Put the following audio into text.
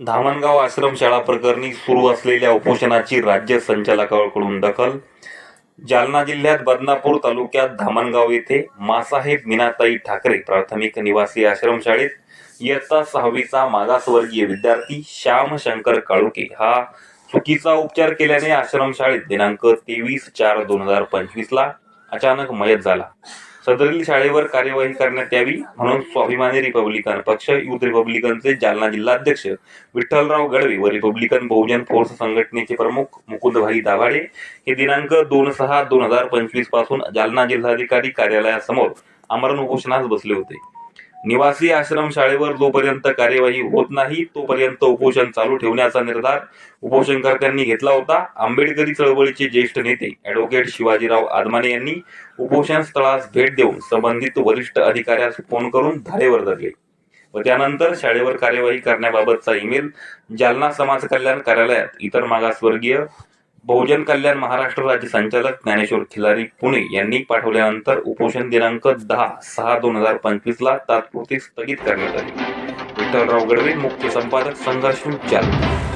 धामणगाव आश्रमशाळा प्रकरणी सुरू असलेल्या उपोषणाची राज्य संचालकांकडून दखल. जालना जिल्ह्यात बदनापूर तालुक्यात धामणगाव येथे मासाहेब मीनाताई ठाकरे प्राथमिक निवासी आश्रमशाळेत इयत्ता सहावीचा मागासवर्गीय विद्यार्थी श्याम शंकर काळुके हा चुकीचा उपचार केल्याने आश्रमशाळेत दिनांक तेवीस चार दोन हजार पंचवीस ला अचानक मयत झाला. सदरील शाळेवर कार्यवाही करण्यात यावी म्हणून स्वाभिमानी रिपब्लिकन पक्ष युथ रिपब्लिकनचे जालना जिल्हाध्यक्ष विठ्ठलराव गडवे व रिपब्लिकन बहुजन फोर्स संघटनेचे प्रमुख मुकुंदभाई दाभाडे हे दिनांक दोन सहा दोन हजार पंचवीसपासून जालना जिल्हाधिकारी कार्यालयासमोर आमरण उपोषणास बसले होते. निवासी आश्रम शाळेवर जोपर्यंत कार्यवाही होत नाही तोपर्यंत उपोषण चालू ठेवण्याचा निर्धार उपोषणकर्त्यांनी घेतला होता. आंबेडकरी चळवळीचे ज्येष्ठ नेते ऍडव्होकेट शिवाजीराव आदमाने यांनी उपोषण स्थळास भेट देऊन संबंधित वरिष्ठ अधिकाऱ्यास फोन करून धारेवर धरले व त्यानंतर शाळेवर कार्यवाही करण्याबाबतचा ईमेल जालना समाज कल्याण कार्यालयात इतर मागासवर्गीय बहुजन कल्याण महाराष्ट्र राज्य संचालक ज्ञानेश्वर खिलारी पुणे यांनी पाठवल्यानंतर उपोषण दिनांक दहा सहा दोन हजार पंचवीस ला तात्पुरती स्थगित करण्यात आली. विठ्ठलराव गडवे मुख्य संपादक संघर्ष जालना